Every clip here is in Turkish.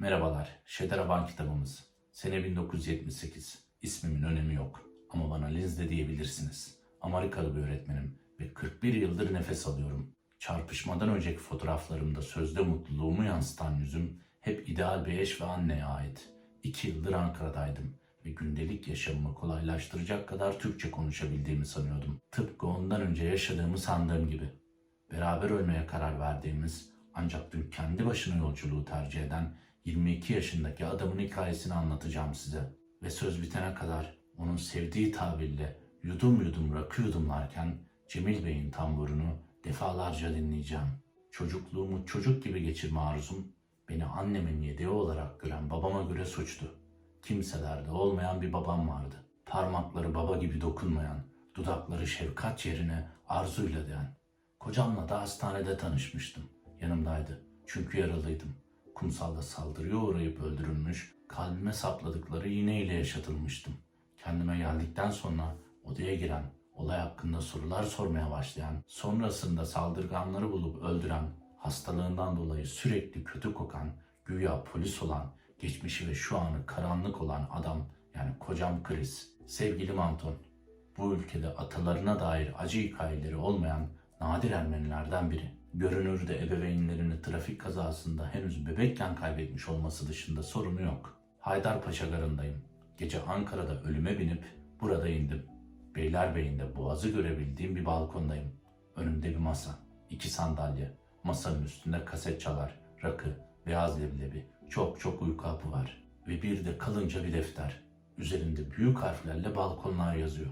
Merhabalar, Şederaban kitabımız. Sene 1978. İsmimin önemi yok. Ama bana Linz de diyebilirsiniz. Amerikalı bir öğretmenim ve 41 yıldır nefes alıyorum. Çarpışmadan önceki fotoğraflarımda sözde mutluluğumu yansıtan yüzüm hep ideal bir eş ve anneye ait. İki yıldır Ankara'daydım ve gündelik yaşamımı kolaylaştıracak kadar Türkçe konuşabildiğimi sanıyordum. Tıpkı ondan önce yaşadığımı sandığım gibi. Beraber ölmeye karar verdiğimiz ancak dün kendi başına yolculuğu tercih eden 22 yaşındaki adamın hikayesini anlatacağım size. Ve söz bitene kadar onun sevdiği tabirle yudum yudum rakı yudumlarken Cemil Bey'in tamburunu defalarca dinleyeceğim. Çocukluğumu çocuk gibi geçirme arzum beni annemin yedeği olarak gören babama göre suçtu. Kimselerde olmayan bir babam vardı. Parmakları baba gibi dokunmayan, dudakları şefkat yerine arzuyla diyen. Kocamla da hastanede tanışmıştım. Yanımdaydı. Çünkü yaralıydım. Kumsalda saldırıya uğrayıp öldürülmüş, kalbime sapladıkları iğneyle yaşatılmıştım. Kendime geldikten sonra odaya giren, olay hakkında sorular sormaya başlayan, sonrasında saldırganları bulup öldüren, hastalığından dolayı sürekli kötü kokan, güya polis olan, geçmişi ve şu anı karanlık olan adam, yani kocam Chris, sevgilim Anton. Bu ülkede atalarına dair acı hikayeleri olmayan nadir Ermenilerden biri. Görünürde ebeveynlerini trafik kazasında henüz bebekken kaybetmiş olması dışında sorunu yok. Haydarpaşa garındayım. Gece Ankara'da ölüme binip burada indim. Beylerbeyi'nde boğazı görebildiğim bir balkondayım. Önümde bir masa, iki sandalye, masanın üstünde kaset çalar, rakı, beyaz leblebi, çok çok uyku hapı var. Ve bir de kalınca bir defter. Üzerinde büyük harflerle balkonlar yazıyor.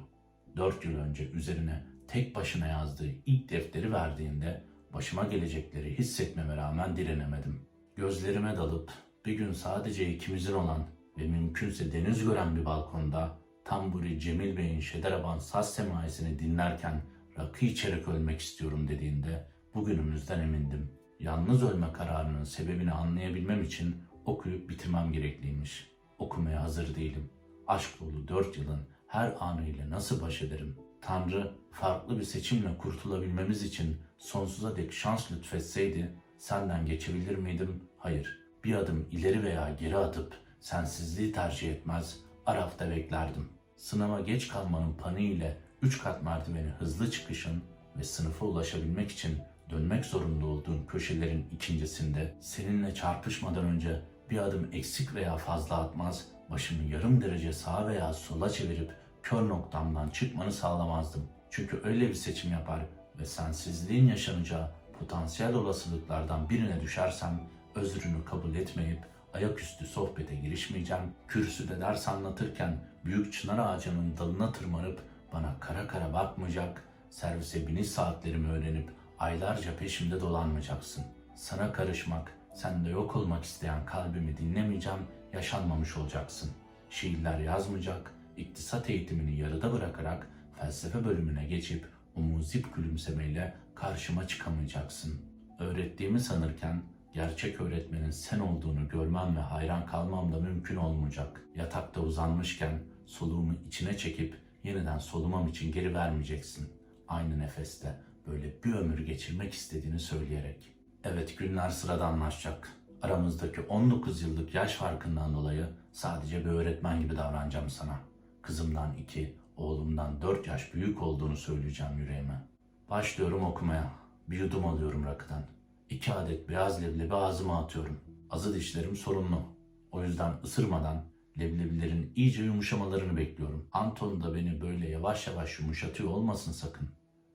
Dört yıl önce üzerine tek başına yazdığı ilk defteri verdiğinde başıma gelecekleri hissetmeme rağmen direnemedim. Gözlerime dalıp bir gün sadece ikimizin olan ve mümkünse deniz gören bir balkonda Tamburi Cemil Bey'in Şederaban saz semaisini dinlerken rakı içerek ölmek istiyorum dediğinde bugünümüzden emindim. Yalnız ölme kararının sebebini anlayabilmem için okuyup bitirmem gerekliymiş. Okumaya hazır değilim. Aşk dolu dört yılın her anıyla nasıl baş ederim? Tanrı farklı bir seçimle kurtulabilmemiz için sonsuza dek şans lütfetseydi senden geçebilir miydim? Hayır. Bir adım ileri veya geri atıp sensizliği tercih etmez, Araf'ta beklerdim. Sınava geç kalmanın paniğiyle üç kat merdiveni hızlı çıkışın ve sınıfa ulaşabilmek için dönmek zorunda olduğun köşelerin ikincisinde seninle çarpışmadan önce bir adım eksik veya fazla atmaz, başımı yarım derece sağa veya sola çevirip kör noktamdan çıkmanı sağlamazdım. Çünkü öyle bir seçim yapar ve sensizliğin yaşanacağı potansiyel olasılıklardan birine düşersem özrünü kabul etmeyip ayaküstü sohbete girişmeyeceğim. Kürsüde ders anlatırken büyük çınar ağacının dalına tırmanıp bana kara kara bakmayacak, servise biniş saatlerimi öğrenip aylarca peşimde dolanmayacaksın. Sana karışmak, sende yok olmak isteyen kalbimi dinlemeyeceğim, yaşanmamış olacaksın. Şiirler yazmayacak, iktisat eğitimini yarıda bırakarak felsefe bölümüne geçip o muzip gülümsemeyle karşıma çıkamayacaksın. Öğrettiğimi sanırken gerçek öğretmenin sen olduğunu görmem ve hayran kalmam da mümkün olmayacak. Yatakta uzanmışken soluğumu içine çekip yeniden solumam için geri vermeyeceksin. Aynı nefeste böyle bir ömür geçirmek istediğini söyleyerek. Evet günler sıradanlaşacak. Aramızdaki 19 yıllık yaş farkından dolayı sadece bir öğretmen gibi davranacağım sana. Kızımdan 2, oğlumdan 4 yaş büyük olduğunu söyleyeceğim yüreğime. Başlıyorum okumaya. Bir yudum alıyorum rakıdan. İki adet beyaz leblebi ağzıma atıyorum. Azı dişlerim sorunlu. O yüzden ısırmadan leblebilerin iyice yumuşamalarını bekliyorum. Anton da beni böyle yavaş yavaş yumuşatıyor olmasın sakın.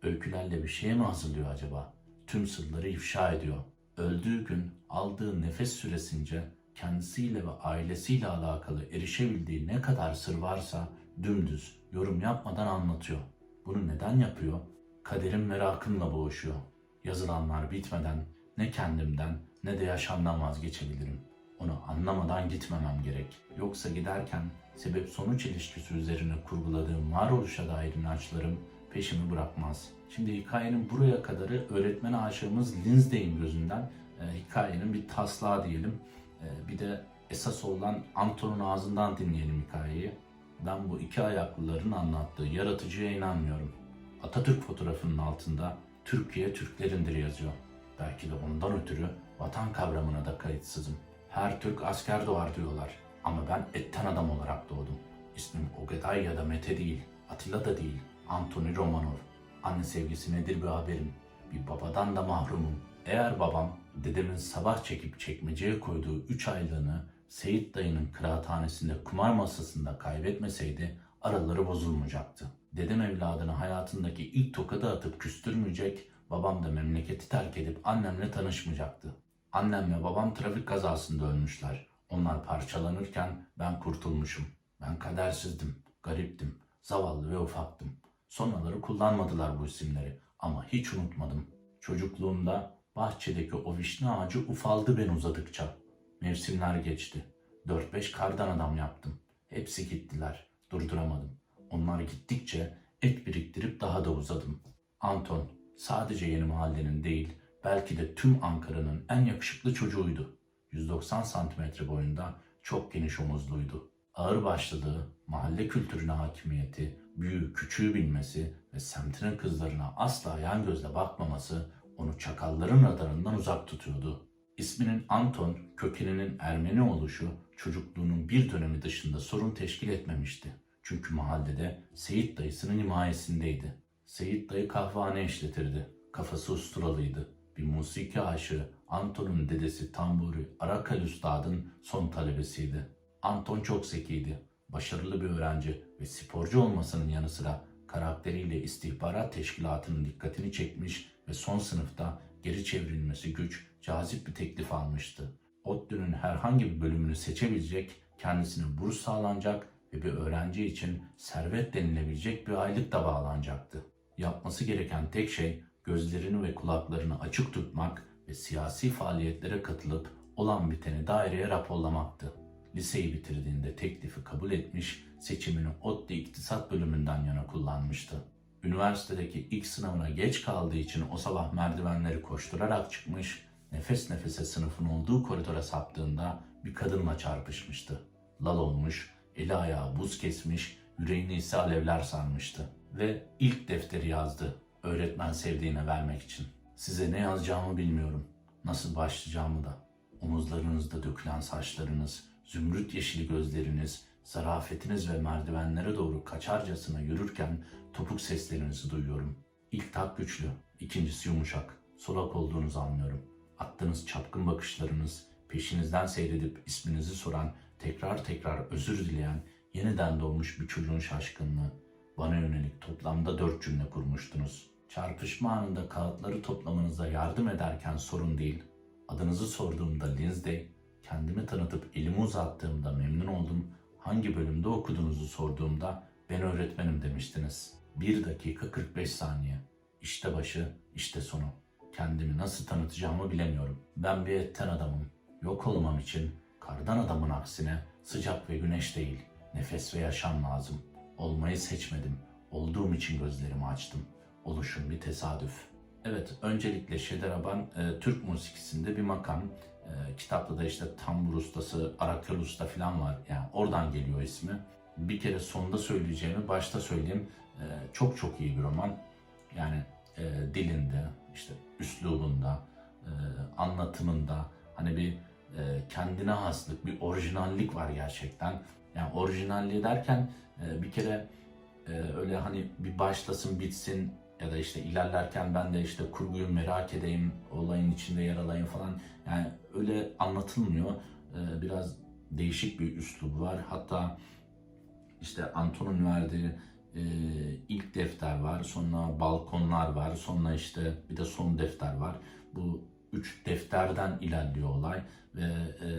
Öykülerle bir şeye mi hazırlıyor acaba? Tüm sırları ifşa ediyor. Öldüğü gün aldığı nefes süresince kendisiyle ve ailesiyle alakalı erişebildiği ne kadar sır varsa dümdüz, yorum yapmadan anlatıyor. Bunu neden yapıyor? Kaderin merakımla boğuşuyor. Yazılanlar bitmeden ne kendimden ne de yaşamdan vazgeçebilirim. Onu anlamadan gitmemem gerek. Yoksa giderken sebep sonuç ilişkisi üzerine kurguladığım varoluşa dair inançlarım peşimi bırakmaz. Şimdi hikayenin buraya kadarı öğretmen aşığımız Linzdey'in gözünden e, hikayenin bir taslağı diyelim. E, bir de esas olan Anton'un ağzından dinleyelim hikayeyi. Ben bu iki ayaklıların anlattığı yaratıcıya inanmıyorum. Atatürk fotoğrafının altında Türkiye Türklerindir yazıyor. Belki de ondan ötürü vatan kavramına da kayıtsızım. Her Türk asker doğar diyorlar. Ama ben etten adam olarak doğdum. İsmim Ogeday ya da Mete değil. Atilla da değil. Anthony Romanov. Anne sevgisi nedir bir haberim. Bir babadan da mahrumum. Eğer babam dedemin sabah çekip çekmeceye koyduğu 3 aylığını Seyit dayının kıraathanesinde kumar masasında kaybetmeseydi araları bozulmayacaktı. Dedem evladını hayatındaki ilk tokadı atıp küstürmeyecek, babam da memleketi terk edip annemle tanışmayacaktı. Annem ve babam trafik kazasında ölmüşler. Onlar parçalanırken ben kurtulmuşum. Ben kadersizdim, gariptim, zavallı ve ufaktım. Sonraları kullanmadılar bu isimleri ama hiç unutmadım. Çocukluğumda bahçedeki o vişne ağacı ufaldı ben uzadıkça. Mevsimler geçti. 4-5 kardan adam yaptım. Hepsi gittiler. Durduramadım. Onlar gittikçe et biriktirip daha da uzadım. Anton sadece yeni mahallenin değil, belki de tüm Ankara'nın en yakışıklı çocuğuydu. 190 santimetre boyunda, çok geniş omuzluydu. Ağır başlılığı, mahalle kültürüne hakimiyeti, büyüğü küçüğü bilmesi ve semtinin kızlarına asla yan gözle bakmaması onu çakalların radarından uzak tutuyordu. İsminin Anton, kökeninin Ermeni oluşu çocukluğunun bir dönemi dışında sorun teşkil etmemişti. Çünkü mahallede Seyit dayısının himayesindeydi. Seyit dayı kahvehane işletirdi. Kafası usturalıydı. Bir musiki aşığı Anton'un dedesi Tamburi Arakal Üstad'ın son talebesiydi. Anton çok zekiydi. Başarılı bir öğrenci ve sporcu olmasının yanı sıra karakteriyle istihbarat teşkilatının dikkatini çekmiş ve son sınıfta geri çevrilmesi güç, cazip bir teklif almıştı. ODTÜ'nün herhangi bir bölümünü seçebilecek, kendisine burs sağlanacak ve bir öğrenci için servet denilebilecek bir aylık da bağlanacaktı. Yapması gereken tek şey gözlerini ve kulaklarını açık tutmak ve siyasi faaliyetlere katılıp olan biteni daireye raporlamaktı. Liseyi bitirdiğinde teklifi kabul etmiş, seçimini ODTÜ İktisat bölümünden yana kullanmıştı. Üniversitedeki ilk sınavına geç kaldığı için o sabah merdivenleri koşturarak çıkmış, nefes nefese sınıfın olduğu koridora saptığında bir kadınla çarpışmıştı. Lal olmuş, eli ayağı buz kesmiş, yüreğini ise alevler sarmıştı. Ve ilk defteri yazdı, öğretmen sevdiğine vermek için. Size ne yazacağımı bilmiyorum, nasıl başlayacağımı da. Omuzlarınızda dökülen saçlarınız, zümrüt yeşili gözleriniz, zarafetiniz ve merdivenlere doğru kaçarcasına yürürken topuk seslerinizi duyuyorum. İlk tak güçlü, ikincisi yumuşak. Solak olduğunuzu anlıyorum. Attığınız çapkın bakışlarınız, peşinizden seyredip isminizi soran, tekrar tekrar özür dileyen, yeniden doğmuş bir çocuğun şaşkınlığı. Bana yönelik toplamda dört cümle kurmuştunuz. Çarpışma anında kağıtları toplamanıza yardım ederken sorun değil. Adınızı sorduğumda Lindsay, kendimi tanıtıp elimi uzattığımda memnun oldum. Hangi bölümde okuduğunuzu sorduğumda ben öğretmenim demiştiniz. 1 dakika 45 saniye. İşte başı, işte sonu. Kendimi nasıl tanıtacağımı bilemiyorum. Ben bir etten adamım. Yok olmam için kardan adamın aksine sıcak ve güneş değil, nefes ve yaşam lazım. Olmayı seçmedim. Olduğum için gözlerimi açtım. Oluşum bir tesadüf. Evet, öncelikle Şederaban e, Türk musikisinde bir makam. E, kitapta da işte tambur ustası, arakel usta falan var. Yani oradan geliyor ismi. Bir kere sonda söyleyeceğimi başta söyleyeyim. E, çok çok iyi bir roman. Yani e, dilinde, işte üslubunda, e, anlatımında hani bir e, kendine haslık, bir orijinallik var gerçekten. Yani orijinalliği derken e, bir kere e, öyle hani bir başlasın bitsin ya da işte ilerlerken ben de işte kurguyu merak edeyim, olayın içinde yer alayım falan. Yani öyle anlatılmıyor. E, biraz değişik bir üslubu var. Hatta işte Anton'un verdiği e, ilk defter var, sonra balkonlar var, sonra işte bir de son defter var. Bu üç defterden ilerliyor olay ve e,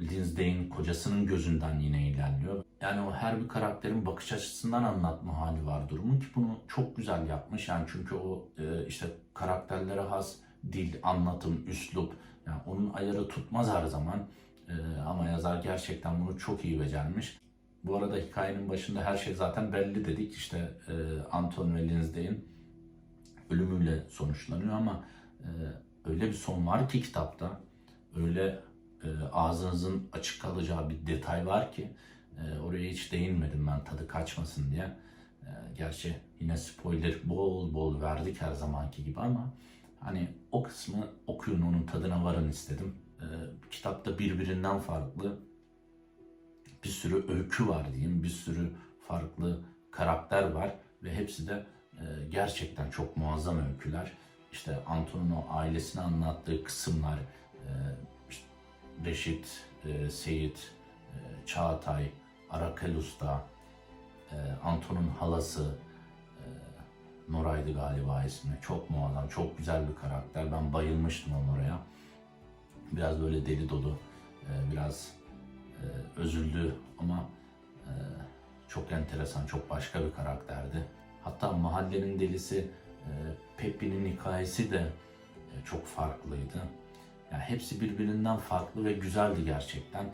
Lindsay'in kocasının gözünden yine ilerliyor. Yani o her bir karakterin bakış açısından anlatma hali var durumun ki bunu çok güzel yapmış. Yani çünkü o e, işte karakterlere has dil, anlatım, üslup yani onun ayarı tutmaz her zaman. E, ama yazar gerçekten bunu çok iyi becermiş. Bu arada hikayenin başında her şey zaten belli dedik. İşte e, Anton ve Lindsay'in ölümüyle sonuçlanıyor ama e, öyle bir son var ki kitapta. Öyle e, ağzınızın açık kalacağı bir detay var ki e, oraya hiç değinmedim ben tadı kaçmasın diye. E, gerçi yine spoiler bol bol verdik her zamanki gibi ama hani o kısmı okuyun onun tadına varın istedim. E, kitapta birbirinden farklı bir sürü öykü var diyeyim, bir sürü farklı karakter var ve hepsi de e, gerçekten çok muazzam öyküler. İşte Anton'un o ailesini anlattığı kısımlar, e, işte Reşit, e, Seyit, e, Çağatay, Arakel Usta, e, Anton'un halası, e, Noray'dı galiba ismi. Çok muazzam, çok güzel bir karakter. Ben bayılmıştım onun oraya. Biraz böyle deli dolu, e, biraz e, özüldü ama e, çok enteresan, çok başka bir karakterdi. Hatta mahallenin delisi e, Pepi'nin hikayesi de e, çok farklıydı. Yani hepsi birbirinden farklı ve güzeldi gerçekten.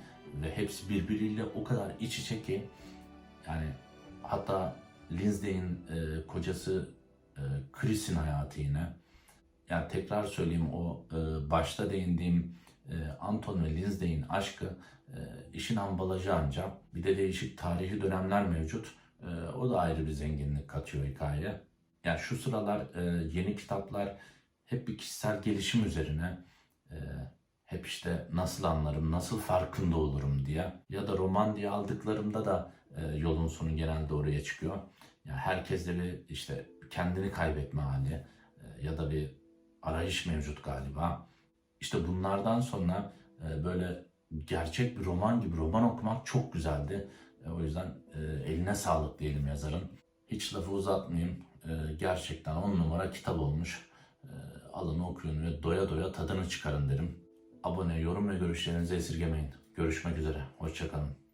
Ve hepsi birbiriyle o kadar iç içe ki yani hatta Lindsay'in e, kocası e, Chris'in hayatı yine. Yani tekrar söyleyeyim o e, başta değindiğim e, Anton ve Lindsay'in aşkı e, işin ambalajı ancak. Bir de değişik tarihi dönemler mevcut. E, o da ayrı bir zenginlik katıyor hikayeye. Yani şu sıralar e, yeni kitaplar hep bir kişisel gelişim üzerine e, hep işte nasıl anlarım, nasıl farkında olurum diye ya da roman diye aldıklarımda da e, yolun sonu genelde oraya çıkıyor. Yani herkes de bir işte kendini kaybetme hali e, ya da bir arayış mevcut galiba. İşte bunlardan sonra e, böyle gerçek bir roman gibi roman okumak çok güzeldi. E, o yüzden e, eline sağlık diyelim yazarın. Hiç lafı uzatmayayım. E, gerçekten on numara kitap olmuş. E, alın okuyun ve doya doya tadını çıkarın derim. Abone, yorum ve görüşlerinizi esirgemeyin. Görüşmek üzere. Hoşçakalın.